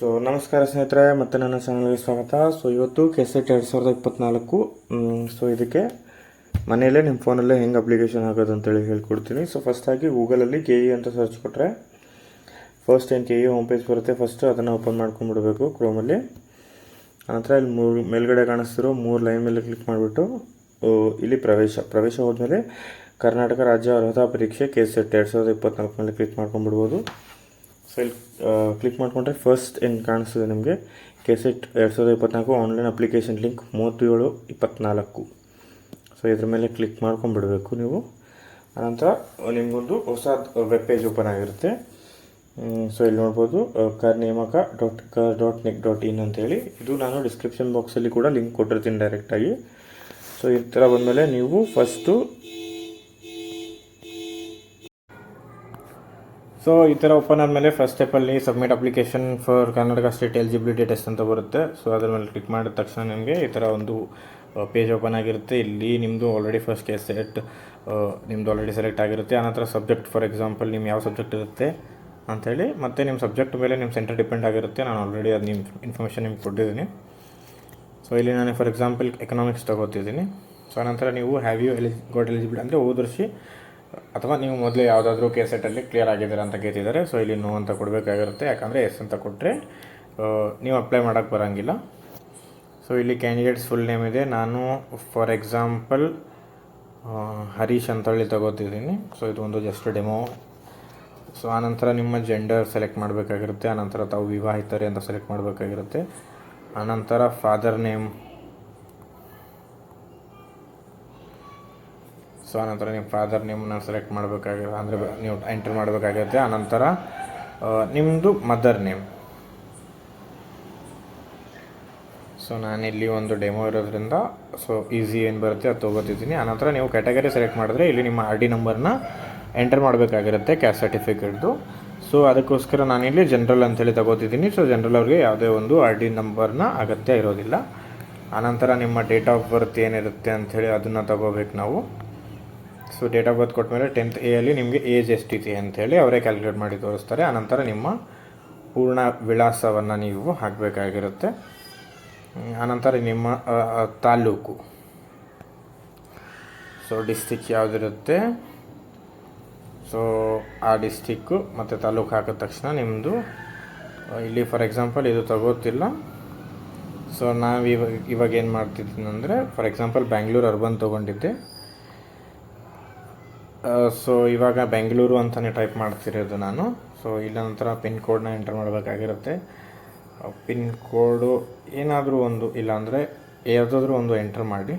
So ನಮಸ್ಕಾರ ಸ್ನೇಹಿತರೆ, ಮತ್ತೆ ನನ್ನ ಚಾನಲ್ಗೆ ಸ್ವಾಗತ. ಸೊ ಇವತ್ತು ಕೆಸೆಟ್ ಎರಡು ಸಾವಿರದ ಇಪ್ಪತ್ನಾಲ್ಕು ಸೊ ಇದಕ್ಕೆ ಮನೆಯಲ್ಲೇ ನಿಮ್ಮ ಫೋನಲ್ಲೇ ಹೆಂಗೆ ಅಪ್ಲಿಕೇಶನ್ ಆಗೋದು ಅಂತೇಳಿ ಹೇಳ್ಕೊಡ್ತೀನಿ. ಸೊ ಫಸ್ಟಾಗಿ ಗೂಗಲಲ್ಲಿ ಕೆ ಇ ಅಂತ ಸರ್ಚ್ ಕೊಟ್ಟರೆ ಫಸ್ಟ್ ಏನು ಕೆ ಇ ಹೋಮ್ ಪೇಜ್ ಬರುತ್ತೆ ಫಸ್ಟು ಅದನ್ನು ಓಪನ್ ಮಾಡ್ಕೊಂಡ್ಬಿಡ್ಬೇಕು ಕ್ರೋಮಲ್ಲಿ ಆನಂತರ ಇಲ್ಲಿ ಮೂರು, ಮೇಲ್ಗಡೆ ಕಾಣಿಸ್ತಿರೋ ಮೂರು ಲೈನ್ ಮೇಲೆ ಕ್ಲಿಕ್ ಮಾಡಿಬಿಟ್ಟು ಇಲ್ಲಿ ಪ್ರವೇಶ. ಪ್ರವೇಶ ಹೋದ್ಮೇಲೆ ಕರ್ನಾಟಕ ರಾಜ್ಯ ಅರ್ಹತಾ ಪರೀಕ್ಷೆ ಕೆ ಸೆಟ್ ಎರಡು ಸಾವಿರದ ಇಪ್ಪತ್ನಾಲ್ಕು ಮೇಲೆ ಕ್ಲಿಕ್ ಮಾಡ್ಕೊಂಡ್ಬಿಡ್ಬೋದು. ಇಲ್ಲಿ ಕ್ಲಿಕ್ ಮಾಡಿಕೊಂಡ್ರೆ ಫಸ್ಟ್ ಏನು ಕಾಣಿಸ್ತದೆ ನಿಮಗೆ. ಕೆಸೆಟ್ ಎರಡು ಸಾವಿರದ ಇಪ್ಪತ್ನಾಲ್ಕು ಆನ್ಲೈನ್ ಅಪ್ಲಿಕೇಶನ್ ಲಿಂಕ್ ಮೂವತ್ತೇಳು ಇಪ್ಪತ್ನಾಲ್ಕು. ಸೊ ಇದ್ರ ಮೇಲೆ ಕ್ಲಿಕ್ ಮಾಡ್ಕೊಂಡ್ಬಿಡಬೇಕು ನೀವು. ಆನಂತರ ನಿಮಗೊಂದು ಹೊಸ ವೆಬ್ ಪೇಜ್ ಓಪನ್ ಆಗಿರುತ್ತೆ. ಸೊ ಇಲ್ಲಿ ನೋಡ್ಬೋದು ಕರ್ ನೇಮಕ ಡಾಟ್ ಕರ್ ಡಾಟ್ ನೆಕ್ ಡಾಟ್ ಇನ್ ಅಂತೇಳಿ ಇದು ನಾನು ಡಿಸ್ಕ್ರಿಪ್ಷನ್ ಬಾಕ್ಸಲ್ಲಿ ಕೂಡ ಲಿಂಕ್ ಕೊಟ್ಟಿರ್ತೀನಿ ಡೈರೆಕ್ಟಾಗಿ ಸೊ ಈ ಥರ ಬಂದಮೇಲೆ ನೀವು ಫಸ್ಟು ಸೊ ಈ ಥರ ಓಪನ್ ಆದಮೇಲೆ first ಸ್ಟೆಪ್ಪಲ್ಲಿ submit application for Karnataka state eligibility test ಅಂತ ಬರುತ್ತೆ. ಸೊ ಅದ್ರ ಮೇಲೆ ಕ್ಲಿಕ್ ಮಾಡಿದ ತಕ್ಷಣ ನಿಮಗೆ ಈ ಥರ ಒಂದು ಪೇಜ್ ಓಪನ್ ಆಗಿರುತ್ತೆ. ಇಲ್ಲಿ ನಿಮ್ಮದು ಆಲ್ರೆಡಿ ಫಸ್ಟ್ ಕೇಸ್ ಸೆಟ್ ನಿಮ್ಮದು ಆಲ್ರೆಡಿ ಸೆಲೆಕ್ಟ್ ಆಗಿರುತ್ತೆ. ಆನಂತರ ಸಬ್ಜೆಕ್ಟ್ ಫಾರ್ ಎಕ್ಸಾಂಪಲ್ ನಿಮ್ಮ ಯಾವ ಸಬ್ಜೆಕ್ಟ್ ಇರುತ್ತೆ ಅಂಥೇಳಿ ಮತ್ತು ನಿಮ್ಮ ಸಬ್ಜೆಕ್ಟ್ ಮೇಲೆ ನಿಮ್ಮ ಸೆಂಟರ್ ಡಿಪೆಂಡ್ ಆಗಿರುತ್ತೆ. ನಾನು ಆಲ್ರೆಡಿ ಅದು ನಿಮ್ಮ ಇನ್ಫಾರ್ಮೇಷನ್ ನಿಮ್ಗೆ ಕೊಟ್ಟಿದ್ದೀನಿ. ಸೊ ಇಲ್ಲಿ ನಾನು ಫಾರ್ ಎಕ್ಸಾಂಪಲ್ ಎಕನಾಮಿಕ್ಸ್ ತಗೋತಿದ್ದೀನಿ. ಸೊ ಆನಂತರ ನೀವು ಹ್ಯಾವ್ ಯು ಎಲಿ ಗಾಟ್ ಎಲಿಜಿಬಿಲಿಟಿ ಅಂದರೆ ಓದರ್ಸಿ. ಅಥವಾ ನೀವು ಮೊದಲೇ ಯಾವುದಾದ್ರೂ ಕೆ ಸೆಟ್ಟಲ್ಲಿ ಕ್ಲಿಯರ್ ಆಗಿದ್ದೀರಾ ಅಂತ ಕೇಳ್ತಿದ್ದಾರೆ. ಸೊ ಇಲ್ಲಿ ನೋ ಅಂತ ಕೊಡಬೇಕಾಗಿರುತ್ತೆ. ಯಾಕಂದರೆ ಎಸ್ ಅಂತ ಕೊಟ್ಟರೆ ನೀವು ಅಪ್ಲೈ ಮಾಡೋಕ್ಕೆ ಬರೋಂಗಿಲ್ಲ. ಸೊ ಇಲ್ಲಿ ಕ್ಯಾಂಡಿಡೇಟ್ಸ್ ಫುಲ್ ನೇಮ್ ಇದೆ. ನಾನು ಫಾರ್ ಎಕ್ಸಾಂಪಲ್ ಹರೀಶ್ ಅಂತೇಳಿ ತಗೋತಿದ್ದೀನಿ. ಸೊ ಇದು ಒಂದು ಜಸ್ಟ್ ಡೆಮೋ ಸೊ ಆನಂತರ ನಿಮ್ಮ ಜೆಂಡರ್ ಸೆಲೆಕ್ಟ್ ಮಾಡಬೇಕಾಗಿರುತ್ತೆ. ಆನಂತರ ತಾವು ವಿವಾಹಿತರೆ ಅಂತ ಸೆಲೆಕ್ಟ್ ಮಾಡಬೇಕಾಗಿರುತ್ತೆ. ಆನಂತರ ಫಾದರ್ ನೇಮ್ ಸೊ ಆನಂತರ ನಿಮ್ಮ ಫಾದರ್ ನಿಮ್ಮನ್ನ ಸೆಲೆಕ್ಟ್ ಮಾಡಬೇಕಾಗಿರೋ ಅಂದರೆ ನೀವು ಎಂಟ್ರ್ ಮಾಡಬೇಕಾಗಿರುತ್ತೆ ಆನಂತರ ನಿಮ್ಮದು ಮದರ್ ನೇಮ್ ಸೊ ನಾನಿಲ್ಲಿ ಒಂದು ಡೆಮೋ ಇರೋದ್ರಿಂದ ಸೊ ಈಸಿ ಏನು ಬರುತ್ತೆ ಅದು ತೊಗೋತಿದ್ದೀನಿ. ಆನಂತರ ನೀವು ಕ್ಯಾಟಗರಿ ಸೆಲೆಕ್ಟ್ ಮಾಡಿದ್ರೆ ಇಲ್ಲಿ ನಿಮ್ಮ ಆರ್ ಡಿ ನಂಬರ್ನ ಎಂಟರ್ ಮಾಡಬೇಕಾಗಿರುತ್ತೆ ಕ್ಯಾಸ್ಟ್ ಸರ್ಟಿಫಿಕೇಟ್ದು ಸೊ ಅದಕ್ಕೋಸ್ಕರ ನಾನಿಲ್ಲಿ ಜನರಲ್ ಅಂತೇಳಿ ತಗೋತಿದ್ದೀನಿ. ಸೊ ಜನರಲ್ ಅವ್ರಿಗೆ ಯಾವುದೇ ಒಂದು ಆರ್ ಡಿ ನಂಬರ್ನ ಅಗತ್ಯ ಇರೋದಿಲ್ಲ. ಆನಂತರ ನಿಮ್ಮ ಡೇಟ್ ಆಫ್ ಬರ್ತ್ ಏನಿರುತ್ತೆ ಅಂಥೇಳಿ ಅದನ್ನು ತಗೋಬೇಕು ನಾವು. ಸೊ ಡೇಟ್ ಆಫ್ ಬರ್ತ್ ಕೊಟ್ಟಮೇಲೆ ಟೆಂತ್ ಎಲ್ಲಿ ನಿಮಗೆ ಏಜ್ ಎಷ್ಟಿದೆ ಅಂಥೇಳಿ ಅವರೇ ಕ್ಯಾಲ್ಕುಲೇಟ್ ಮಾಡಿ ತೋರಿಸ್ತಾರೆ. ಆನಂತರ ನಿಮ್ಮ ಪೂರ್ಣ ವಿಳಾಸವನ್ನು ನೀವು ಹಾಕಬೇಕಾಗಿರುತ್ತೆ. ಆನಂತರ ನಿಮ್ಮ ತಾಲೂಕು. ಸೊ ಡಿಸ್ಟಿಕ್ ಯಾವುದಿರುತ್ತೆ? ಸೊ ಆ ಡಿಸ್ಟಿಕ್ಕು ಮತ್ತು ತಾಲೂಕು ಹಾಕಿದ ತಕ್ಷಣ ನಿಮ್ಮದು ಇಲ್ಲಿ ಫಾರ್ ಎಕ್ಸಾಂಪಲ್ ಇದು ತಗೋತಿಲ್ಲ. ಸೊ ನಾವು ಇವಾಗ ಇವಾಗ ಏನು ಮಾಡ್ತಿದ್ದೀನಿ ಅಂದರೆ ಫಾರ್ ಎಕ್ಸಾಂಪಲ್ ಬ್ಯಾಂಗ್ಳೂರು ಅರ್ಬನ್ ತೊಗೊಂಡಿದ್ದೆ. ಸೊ ಇವಾಗ ಬೆಂಗಳೂರು ಅಂತಲೇ ಟೈಪ್ ಮಾಡ್ತಿರೋದು ನಾನು. ಸೊ ಇಲ್ಲ ನಂತರ ಪಿನ್ ಕೋಡ್ನ ಎಂಟರ್ ಮಾಡಬೇಕಾಗಿರುತ್ತೆ. ಪಿನ್ ಕೋಡು ಏನಾದರೂ ಒಂದು, ಇಲ್ಲಾಂದರೆ ಯಾವುದಾದ್ರೂ ಒಂದು ಎಂಟರ್ ಮಾಡಿ.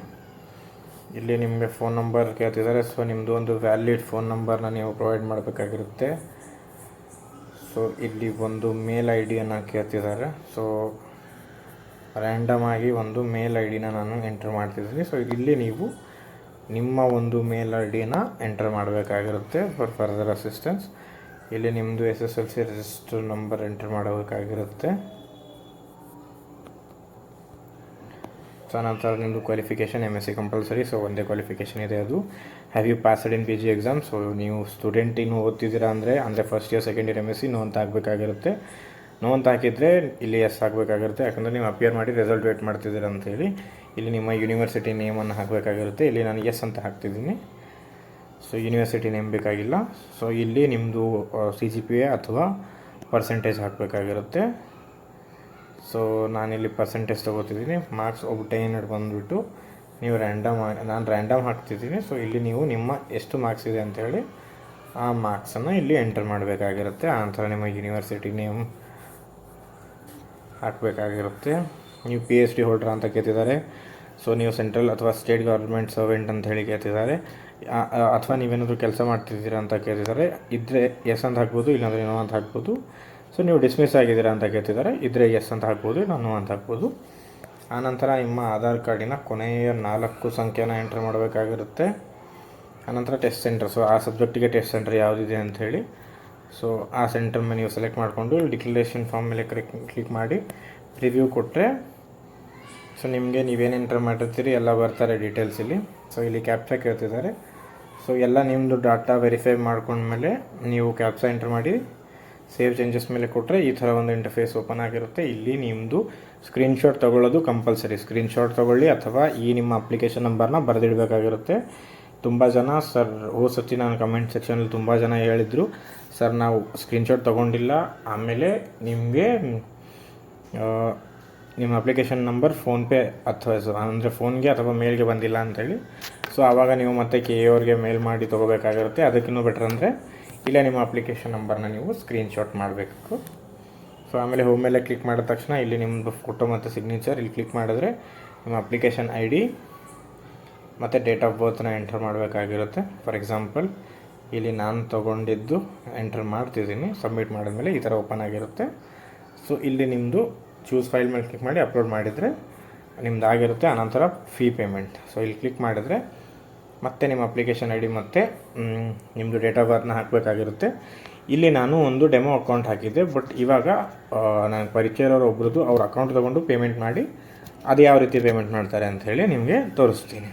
ಇಲ್ಲಿ ನಿಮಗೆ ಫೋನ್ ನಂಬರ್ ಕೇಳ್ತಿದ್ದಾರೆ. ಸೊ ನಿಮ್ಮದು ಒಂದು ವ್ಯಾಲಿಡ್ ಫೋನ್ ನಂಬರ್ನ ನೀವು ಪ್ರೊವೈಡ್ ಮಾಡಬೇಕಾಗಿರುತ್ತೆ. ಸೊ ಇಲ್ಲಿ ಒಂದು ಮೇಲ್ ಐ ಡಿಯನ್ನು ಕೇಳ್ತಿದ್ದಾರೆ. ಸೊ ರ್ಯಾಂಡಮ್ ಆಗಿ ಒಂದು ಮೇಲ್ ಐ ಡಿನ ನಾನು ಎಂಟರ್ ಮಾಡ್ತಿದ್ದೀನಿ. ಸೊ ಇಲ್ಲಿ ನೀವು ನಿಮ್ಮ ಒಂದು ಮೇಲ್ ಐ ಡಿನ ಎಂಟರ್ ಮಾಡಬೇಕಾಗಿರುತ್ತೆ ಫಾರ್ ಫರ್ದರ್ ಅಸಿಸ್ಟೆನ್ಸ್. ಇಲ್ಲಿ ನಿಮ್ಮದು S S L C register number enter ಮಾಡಬೇಕಾಗಿರುತ್ತೆ. So ನಂತರ ನಿಮ್ಮದು qualification M S C compulsory so ಒಂದೇ ಕ್ವಾಲಿಫಿಕೇಷನ್ ಇದೆ ಅದು. Have you passed in P G exam so ನೀವು ಸ್ಟೂಡೆಂಟ್ ಇನ್ನು ಓದ್ತಿದ್ದೀರಾ ಅಂದರೆ ಅಂದರೆ first year second year M S C no ಅಂತ ಹಾಕಬೇಕಾಗಿರುತ್ತೆ ನೋ ಅಂತ ಹಾಕಿದರೆ ಇಲ್ಲಿ ಎಸ್ ಹಾಕಬೇಕಾಗಿರುತ್ತೆ. ಯಾಕಂದರೆ ನೀವು ಅಪಿಯರ್ ಮಾಡಿ ರಿಸಲ್ಟ್ ವೇಟ್ ಮಾಡ್ತಿದ್ದೀರ ಅಂತೇಳಿ ಇಲ್ಲಿ ನಿಮ್ಮ ಯೂನಿವರ್ಸಿಟಿ ನೇಮನ್ನು ಹಾಕಬೇಕಾಗಿರುತ್ತೆ. ಇಲ್ಲಿ ನಾನು ಎಸ್ ಅಂತ ಹಾಕ್ತಿದ್ದೀನಿ. ಸೊ ಯೂನಿವರ್ಸಿಟಿ ನೇಮ್ ಬೇಕಾಗಿಲ್ಲ. ಸೊ ಇಲ್ಲಿ ನಿಮ್ಮದು ಸಿ ಜಿ ಪಿ ಎ ಅಥವಾ ಪರ್ಸೆಂಟೇಜ್ ಹಾಕಬೇಕಾಗಿರುತ್ತೆ. ಸೊ ನಾನಿಲ್ಲಿ ಪರ್ಸೆಂಟೇಜ್ ತೊಗೋತಿದ್ದೀನಿ. ಮಾರ್ಕ್ಸ್ ಒಬ್ಟೈನ್ ಬಂದುಬಿಟ್ಟು ನೀವು ರ್ಯಾಂಡಮ್ ನಾನು ರ್ಯಾಂಡಮ್ ಹಾಕ್ತಿದ್ದೀನಿ. ಸೊ ಇಲ್ಲಿ ನೀವು ನಿಮ್ಮ ಎಷ್ಟು ಮಾರ್ಕ್ಸ್ ಇದೆ ಅಂತೇಳಿ ಆ ಮಾರ್ಕ್ಸನ್ನು ಇಲ್ಲಿ ಎಂಟರ್ ಮಾಡಬೇಕಾಗಿರುತ್ತೆ. ಆನಂತರ ನಿಮ್ಮ ಯೂನಿವರ್ಸಿಟಿ ನೇಮ್ ಹಾಕಬೇಕಾಗಿರುತ್ತೆ. ನೀವು ಪಿ ಎಚ್ ಡಿ ಹೋಲ್ಡ್ರ್ ಅಂತ ಕೇಳ್ತಿದ್ದಾರೆ. ಸೊ ನೀವು ಸೆಂಟ್ರಲ್ ಅಥವಾ ಸ್ಟೇಟ್ ಗೌರ್ಮೆಂಟ್ ಸರ್ವೆಂಟ್ ಅಂತ ಹೇಳಿ ಕೇಳ್ತಿದ್ದಾರೆ. ಅಥವಾ ನೀವೇನಾದರೂ ಕೆಲಸ ಮಾಡ್ತಿದ್ದೀರಾ ಅಂತ ಕೇಳ್ತಿದ್ದಾರೆ. ಇದ್ದರೆ ಎಸ್ ಅಂತ ಹಾಕ್ಬೋದು, ಇಲ್ಲಾಂದರೆ ನೋ ಅಂತ ಹಾಕ್ಬೋದು. ಸೊ ನೀವು ಡಿಸ್ಮಿಸ್ ಆಗಿದ್ದೀರಾ ಅಂತ ಕೇಳ್ತಿದ್ದಾರೆ. ಇದ್ದರೆ ಎಸ್ ಅಂತ ಹಾಕ್ಬೋದು ಇಲ್ಲ ಅಂತ ಹಾಕ್ಬೋದು. ಆನಂತರ ನಿಮ್ಮ ಆಧಾರ್ ಕಾರ್ಡಿನ ಕೊನೆಯ ನಾಲ್ಕು ಸಂಖ್ಯೆನ ಎಂಟ್ರ್ ಮಾಡಬೇಕಾಗಿರುತ್ತೆ. ಆನಂತರ ಟೆಸ್ಟ್ ಸೆಂಟರ್ ಸೊ ಆ ಸಬ್ಜೆಕ್ಟಿಗೆ ಟೆಸ್ಟ್ ಸೆಂಟರ್ ಯಾವುದಿದೆ ಅಂಥೇಳಿ ಸೊ ಆ ಸೆಂಟರ್ ಮೇಲೆ ನೀವು ಸೆಲೆಕ್ಟ್ ಮಾಡಿಕೊಂಡು ಡಿಕ್ಲರೇಷನ್ ಫಾರ್ಮ್ ಮೇಲೆ ಕ್ಲಿಕ್ ಕ್ಲಿಕ್ ಮಾಡಿ ರಿವ್ಯೂ ಕೊಟ್ಟರೆ ಸೊ ನಿಮಗೆ ನೀವೇನು ಎಂಟರ್ ಮಾಡಿರ್ತೀರಿ, ಎಲ್ಲ ಬರ್ತಾರೆ ಡೀಟೇಲ್ಸ್ ಇಲ್ಲಿ. ಸೊ ಇಲ್ಲಿ ಕ್ಯಾಪ್ಚಾ ಕೇಳ್ತಿದ್ದಾರೆ. ಸೊ ಎಲ್ಲ ನಿಮ್ಮದು ಡಾಟಾ ವೆರಿಫೈ ಮಾಡ್ಕೊಂಡ್ಮೇಲೆ ನೀವು ಕ್ಯಾಪ್ಸಾ ಎಂಟರ್ ಮಾಡಿ ಸೇವ್ ಚೇಂಜಸ್ ಮೇಲೆ ಕೊಟ್ಟರೆ ಈ ಥರ ಒಂದು ಇಂಟರ್ಫೇಸ್ ಓಪನ್ ಆಗಿರುತ್ತೆ. ಇಲ್ಲಿ ನಿಮ್ಮದು ಸ್ಕ್ರೀನ್ಶಾಟ್ ತೊಗೊಳ್ಳೋದು ಕಂಪಲ್ಸರಿ ಸ್ಕ್ರೀನ್ಶಾಟ್ ತೊಗೊಳ್ಳಿ ಅಥವಾ ಈ ನಿಮ್ಮ ಅಪ್ಲಿಕೇಶನ್ ನಂಬರ್ನ ಬರೆದಿಡಬೇಕಾಗಿರುತ್ತೆ. ತುಂಬ ಜನ, ಸರ್ ಓ ಸತಿ ನಾನು ಕಮೆಂಟ್ ಸೆಕ್ಷನಲ್ಲಿ ತುಂಬ ಜನ ಹೇಳಿದರು. ಸರ್, ನಾವು ಸ್ಕ್ರೀನ್ಶಾಟ್ ತೊಗೊಂಡಿಲ್ಲ. ಆಮೇಲೆ ನಿಮಗೆ ನಿಮ್ಮ ಅಪ್ಲಿಕೇಶನ್ ನಂಬರ್ ಫೋನ್ಪೇ ಅಥವಾ ಅಂದರೆ ಫೋನ್ಗೆ ಅಥವಾ ಮೇಲ್ಗೆ ಬಂದಿಲ್ಲ ಅಂತೇಳಿ. ಸೊ ಆವಾಗ ನೀವು ಮತ್ತೆ ಕೆ ಅವ್ರಿಗೆ ಮೇಲ್ ಮಾಡಿ ತೊಗೋಬೇಕಾಗಿರುತ್ತೆ. ಅದಕ್ಕಿನ್ನೂ ಬೆಟ್ರ್ ಅಂದರೆ, ಇಲ್ಲ ನಿಮ್ಮ ಅಪ್ಲಿಕೇಶನ್ ನಂಬರ್ನ ನೀವು ಸ್ಕ್ರೀನ್ಶಾಟ್ ಮಾಡಬೇಕು. ಸೊ ಆಮೇಲೆ ಹೋಮ್ ಮೇಲೆ ಕ್ಲಿಕ್ ಮಾಡಿದ ತಕ್ಷಣ ಇಲ್ಲಿ ನಿಮ್ಮದು ಫೋಟೋ ಮತ್ತು ಸಿಗ್ನೇಚರ್ ಇಲ್ಲಿ ಕ್ಲಿಕ್ ಮಾಡಿದ್ರೆ ನಿಮ್ಮ ಅಪ್ಲಿಕೇಶನ್ ಐ ಡಿ ಮತ್ತು ಡೇಟ್ ಆಫ್ ಬರ್ತ್ನ ಎಂಟರ್ ಮಾಡಬೇಕಾಗಿರುತ್ತೆ. ಫಾರ್ ಎಕ್ಸಾಂಪಲ್ ಇಲ್ಲಿ ನಾನು ತೊಗೊಂಡಿದ್ದು ಎಂಟರ್ ಮಾಡ್ತಿದ್ದೀನಿ. ಸಬ್ಮಿಟ್ ಮಾಡಿದ್ಮೇಲೆ ಈ ಥರ ಓಪನ್ ಆಗಿರುತ್ತೆ. ಸೊ ಇಲ್ಲಿ ನಿಮ್ಮದು ಚೂಸ್ ಫೈಲ್ ಮೇಲೆ ಕ್ಲಿಕ್ ಮಾಡಿ ಅಪ್ಲೋಡ್ ಮಾಡಿದರೆ ನಿಮ್ದು ಆಗಿರುತ್ತೆ. ಆನಂತರ ಫೀ ಪೇಮೆಂಟ್ ಸೊ ಇಲ್ಲಿ ಕ್ಲಿಕ್ ಮಾಡಿದರೆ ಮತ್ತೆ ನಿಮ್ಮ ಅಪ್ಲಿಕೇಶನ್ ಐ ಡಿ ಮತ್ತು ನಿಮ್ಮದು ಡೇಟ್ ಆಫ್ ಬರ್ತ್ನ ಹಾಕಬೇಕಾಗಿರುತ್ತೆ. ಇಲ್ಲಿ ನಾನು ಒಂದು ಡೆಮೋ ಅಕೌಂಟ್ ಹಾಕಿದ್ದೆ. ಬಟ್ ಇವಾಗ ನಾನು ಪರಿಚಯ ಇರೋರು ಒಬ್ರದ್ದು ಅವ್ರ ಅಕೌಂಟ್ ತೊಗೊಂಡು ಪೇಮೆಂಟ್ ಮಾಡಿ ಅದು ಯಾವ ರೀತಿ ಪೇಮೆಂಟ್ ಮಾಡ್ತಾರೆ ಅಂತ ಹೇಳಿ ನಿಮಗೆ ತೋರಿಸ್ತೀನಿ.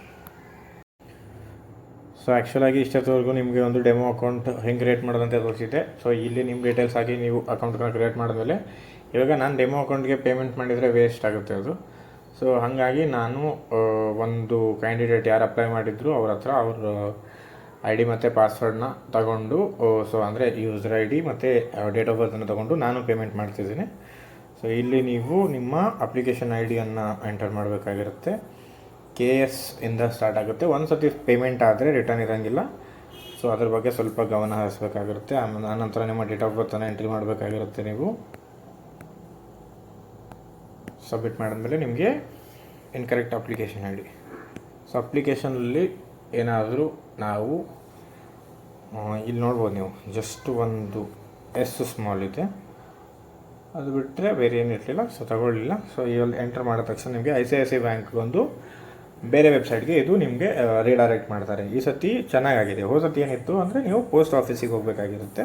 ಸೊ ಆ್ಯಕ್ಚುಲಾಗಿ ಇಷ್ಟೊತ್ತವರೆಗೂ ನಿಮಗೆ ಒಂದು ಡೆಮೋ ಅಕೌಂಟ್ ಹೆಂಗೆ ಕ್ರಿಯೇಟ್ ಮಾಡೋದಂತ ತೋರಿಸಿದ್ದೆ. ಸೊ ಇಲ್ಲಿ ನಿಮ್ಮ ಡೀಟೇಲ್ಸ್ ಆಗಿ ನೀವು ಅಕೌಂಟ್ನ ಕ್ರಿಯೇಟ್ ಮಾಡಿದ್ಮೇಲೆ ಇವಾಗ ನಾನು ಡೆಮೋ ಅಕೌಂಟ್ಗೆ ಪೇಮೆಂಟ್ ಮಾಡಿದರೆ ವೇಸ್ಟ್ ಆಗುತ್ತೆ ಅದು. ಸೊ ಹಾಗಾಗಿ ನಾನು ಒಂದು ಕ್ಯಾಂಡಿಡೇಟ್ ಯಾರು ಅಪ್ಲೈ ಮಾಡಿದ್ರು ಅವ್ರ ಹತ್ರ ಅವ್ರ ಐ ಡಿ ಮತ್ತು ಪಾಸ್ವರ್ಡ್ನ ತಗೊಂಡು ಸೊ ಅಂದರೆ ಯೂಸರ್ ಐ ಡಿ ಮತ್ತು ಡೇಟ್ ಆಫ್ ಬರ್ತನ್ನು ತೊಗೊಂಡು ನಾನು ಪೇಮೆಂಟ್ ಮಾಡ್ತಿದ್ದೀನಿ. ಸೊ ಇಲ್ಲಿ ನೀವು ನಿಮ್ಮ ಅಪ್ಲಿಕೇಶನ್ ಐ ಡಿಯನ್ನು ಎಂಟರ್ ಮಾಡಬೇಕಾಗಿರುತ್ತೆ. ಕೆ ಎಸ್ ಇಂದ ಸ್ಟಾರ್ಟ್ ಆಗುತ್ತೆ. ಒಂದು ಸತಿ ಪೇಮೆಂಟ್ ಆದರೆ ರಿಟರ್ನ್ ಇರೋಂಗಿಲ್ಲ. ಸೊ ಅದ್ರ ಬಗ್ಗೆ ಸ್ವಲ್ಪ ಗಮನ ಹರಿಸ್ಬೇಕಾಗಿರುತ್ತೆ. ಆಮೇಲೆ ಆನಂತರ ನಿಮ್ಮ ಡೇಟ್ ಆಫ್ ಬರ್ತನ್ನು ಎಂಟ್ರಿ ಮಾಡಬೇಕಾಗಿರುತ್ತೆ ನೀವು. ಸಬ್ಮಿಟ್ ಮಾಡಿದ್ಮೇಲೆ ನಿಮಗೆ incorrect application I D so ಅಪ್ಲಿಕೇಶನಲ್ಲಿ ಏನಾದರೂ ನಾವು ಇಲ್ಲಿ ನೋಡ್ಬೋದು ನೀವು. ಜಸ್ಟ್ ಒಂದು ಎಸ್ ಸ್ಮಾಲ್ ಇದೆ. ಅದು ಬಿಟ್ಟರೆ ಬೇರೆ ಏನು ಇರಲಿಲ್ಲ ಸೊ ತಗೊಳ್ಳಿಲ್ಲ ಸೊ ಇಲ್ಲಿ ಎಂಟರ್ ಮಾಡಿದ ತಕ್ಷಣ ನಿಮಗೆ ಐ ಸಿ ಐ ಸಿ ಬ್ಯಾಂಕ್ಗೊಂದು ಬೇರೆ ವೆಬ್ಸೈಟ್ಗೆ ಇದು ನಿಮಗೆ ರೀಡೈರೆಕ್ಟ್ ಮಾಡ್ತಾರೆ. ಈ ಸತಿ ಚೆನ್ನಾಗಾಗಿದೆ. ಹೋದ ಸತಿ ಏನಿತ್ತು ಅಂದರೆ ನೀವು ಪೋಸ್ಟ್ ಆಫೀಸಿಗೆ ಹೋಗಬೇಕಾಗಿರುತ್ತೆ.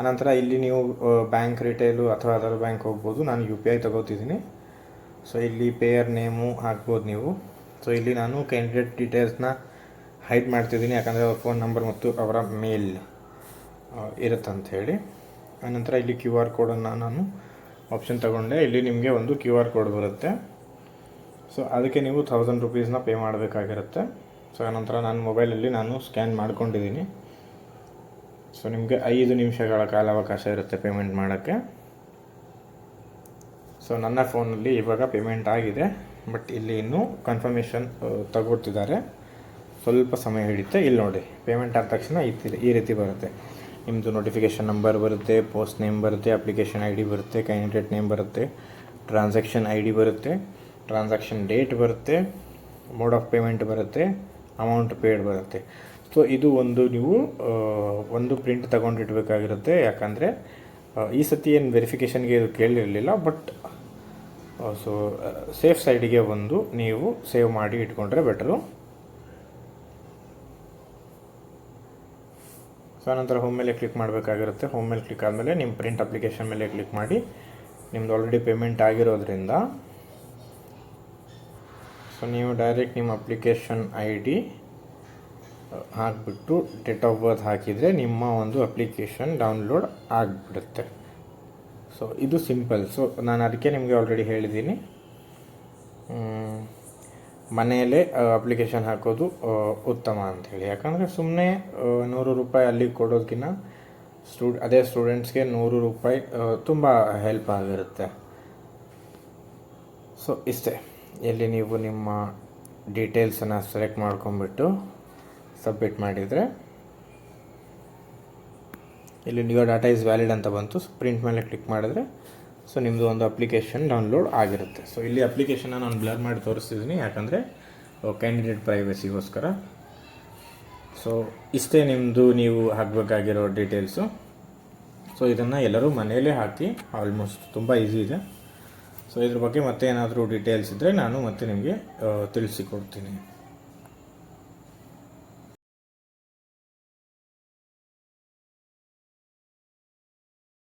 ಆನಂತರ ಇಲ್ಲಿ ನೀವು ಬ್ಯಾಂಕ್ ರಿಟೇಲು ಅಥವಾ ಅದರ ಬ್ಯಾಂಕ್ ಹೋಗ್ಬೋದು. ನಾನು ಯು ಪಿ ಐ ತೊಗೋತಿದ್ದೀನಿ. ಸೊ ಇಲ್ಲಿ ಪೇಯರ್ ನೇಮು ಹಾಕ್ಬೋದು ನೀವು. ಸೊ ಇಲ್ಲಿ ನಾನು ಕ್ಯಾಂಡಿಡೇಟ್ ಡೀಟೇಲ್ಸ್ನ ಹೈಡ್ ಮಾಡ್ತಿದ್ದೀನಿ. ಯಾಕಂದರೆ ಅವ್ರ ಫೋನ್ ನಂಬರ್ ಮತ್ತು ಅವರ ಮೇಲ್ ಇರುತ್ತಂತ ಹೇಳಿ ಆನಂತರ ಇಲ್ಲಿ ಕ್ಯೂ ಆರ್ ಕೋಡನ್ನು ನಾನು ಆಪ್ಷನ್ ತಗೊಂಡೆ. ಇಲ್ಲಿ ನಿಮಗೆ ಒಂದು ಕ್ಯೂ ಆರ್ ಕೋಡ್ ಬರುತ್ತೆ. ಸೊ ಅದಕ್ಕೆ ನೀವು ಥೌಸಂಡ್ ರುಪೀಸ್ನ ಪೇ ಮಾಡಬೇಕಾಗಿರುತ್ತೆ. ಸೊ ಆನಂತರ ನಾನು ಮೊಬೈಲಲ್ಲಿ ನಾನು ಸ್ಕ್ಯಾನ್ ಮಾಡ್ಕೊಂಡಿದ್ದೀನಿ. ಸೊ ನಿಮಗೆ ಐದು ನಿಮಿಷಗಳ ಕಾಲಾವಕಾಶ ಇರುತ್ತೆ ಪೇಮೆಂಟ್ ಮಾಡೋಕ್ಕೆ. ಸೊ ನನ್ನ ಫೋನಲ್ಲಿ ಇವಾಗ ಪೇಮೆಂಟ್ ಆಗಿದೆ. ಬಟ್ ಇಲ್ಲಿ ಇನ್ನೂ ಕನ್ಫರ್ಮೇಷನ್ ತಗೊಳ್ತಿದ್ದಾರೆ. ಸ್ವಲ್ಪ ಸಮಯ ಹಿಡಿಯುತ್ತೆ. ಇಲ್ಲಿ ನೋಡಿ ಪೇಮೆಂಟ್ ಆದ ತಕ್ಷಣ ಈ ಈ ರೀತಿ ಬರುತ್ತೆ. ನಿಮ್ಮದು ನೋಟಿಫಿಕೇಷನ್ ನಂಬರ್ ಬರುತ್ತೆ ಪೋಸ್ಟ್ ನೇಮ್ ಬರುತ್ತೆ ಅಪ್ಲಿಕೇಶನ್ ಐ ಡಿ ಬರುತ್ತೆ ಕ್ಯಾಂಡಿಡೇಟ್ ನೇಮ್ ಬರುತ್ತೆ ಟ್ರಾನ್ಸಾಕ್ಷನ್ ಐ ಡಿ ಬರುತ್ತೆ. ಟ್ರಾನ್ಸಾಕ್ಷನ್ ಡೇಟ್ ಬರುತ್ತೆ ಮೋಡ್ ಆಫ್ ಪೇಮೆಂಟ್ ಬರುತ್ತೆ ಅಮೌಂಟ್ ಪೇಡ್ ಬರುತ್ತೆ. ಸೊ ಇದು ಒಂದು ನೀವು ಒಂದು ಪ್ರಿಂಟ್ ತಗೊಂಡಿಡ್ಬೇಕಾಗಿರುತ್ತೆ ಯಾಕಂದರೆ ಈ ಸತಿ ಏನು ವೆರಿಫಿಕೇಷನ್ಗೆ ಇದು ಕೇಳಿರಲಿಲ್ಲ ಬಟ್ ಸೊ ಸೇಫ್ ಸೈಡಿಗೆ ಒಂದು ನೀವು ಸೇವ್ ಮಾಡಿ ಇಟ್ಕೊಂಡ್ರೆ ಬೆಟರು ಸೊ ಆನಂತರ ಹೋಮ್ ಮೇಲೆ ಕ್ಲಿಕ್ ಮಾಡಬೇಕಾಗಿರುತ್ತೆ. ಹೋಮ್ ಮೇಲೆ ಕ್ಲಿಕ್ ಆದಮೇಲೆ ನಿಮ್ಮ ಪ್ರಿಂಟ್ ಅಪ್ಲಿಕೇಶನ್ ಮೇಲೆ ಕ್ಲಿಕ್ ಮಾಡಿ, ನಿಮ್ದು ಆಲ್ರೆಡಿ ಪೇಮೆಂಟ್ ಆಗಿರೋದ್ರಿಂದ ಸೊ ನೀವು ಡೈರೆಕ್ಟ್ ನಿಮ್ಮ ಅಪ್ಲಿಕೇಶನ್ ಐ ಡಿ ಹಾಕಿಬಿಟ್ಟು ಡೇಟ್ ಆಫ್ ಬರ್ತ್ ಹಾಕಿದರೆ ನಿಮ್ಮ ಒಂದು ಅಪ್ಲಿಕೇಶನ್ ಡೌನ್ಲೋಡ್ ಆಗಿಬಿಡುತ್ತೆ. ಸೊ ಇದು ಸಿಂಪಲ್ ಸೊ ನಾನು ಅದಕ್ಕೆ ನಿಮಗೆ ಆಲ್ರೆಡಿ ಹೇಳಿದ್ದೀನಿ. ಮನೆಯಲ್ಲೇ ಅಪ್ಲಿಕೇಶನ್ ಹಾಕೋದು ಆ, ಉತ್ತಮ ಅಂಥೇಳಿ ಯಾಕಂದರೆ ಸುಮ್ಮನೆ ನೂರು ರೂಪಾಯಿ ಅಲ್ಲಿ ಕೊಡೋದಕ್ಕಿಂತ ಸ್ಟೂ ಅದೇ ಸ್ಟೂಡೆಂಟ್ಸ್ಗೆ ನೂರು ರೂಪಾಯಿ ತುಂಬ ಹೆಲ್ಪ್ ಆಗಿರುತ್ತೆ. ಸೊ ಇಷ್ಟೇ. ಇಲ್ಲಿ ನೀವು ನಿಮ್ಮ ಡೀಟೇಲ್ಸನ್ನು ಸೆಲೆಕ್ಟ್ ಮಾಡ್ಕೊಂಬಿಟ್ಟು ಸಬ್ಮಿಟ್ ಮಾಡಿದರೆ, ಇಲ್ಲಿ ನ್ಯೂ ಡಾಟಾ ಇಸ್ ವ್ಯಾಲಿಡ್ ಅಂತ ಬಂತು. ಸೊ ಪ್ರಿಂಟ್ ಮೇಲೆ ಕ್ಲಿಕ್ ಮಾಡಿದ್ರೆ ಸೊ ನಿಮ್ಮದು ಒಂದು ಅಪ್ಲಿಕೇಶನ್ ಡೌನ್ಲೋಡ್ ಆಗಿರುತ್ತೆ. ಸೊ ಇಲ್ಲಿ ಅಪ್ಲಿಕೇಶನ್ನ ನಾನು ಬ್ಲರ್ ಮಾಡಿ ತೋರಿಸ್ತಿದ್ದೀನಿ ಯಾಕಂದರೆ ಕ್ಯಾಂಡಿಡೇಟ್ ಪ್ರೈವಸಿಗೋಸ್ಕರ ಸೊ ಇಷ್ಟೇ ನಿಮ್ಮದು ನೀವು ಹಾಕಬೇಕಾಗಿರೋ ಡೀಟೇಲ್ಸು ಸೊ ಇದನ್ನು ಎಲ್ಲರೂ ಮನೆಯಲ್ಲೇ ಹಾಕಿ ಆಲ್ಮೋಸ್ಟ್ ತುಂಬ ಈಸಿ ಇದೆ. ಸೊ ಇದ್ರ ಬಗ್ಗೆ ಮತ್ತೆ ಏನಾದರೂ ಡೀಟೇಲ್ಸ್ ಇದ್ದರೆ ನಾನು ಮತ್ತೆ ನಿಮಗೆ ತಿಳಿಸಿಕೊಡ್ತೀನಿ.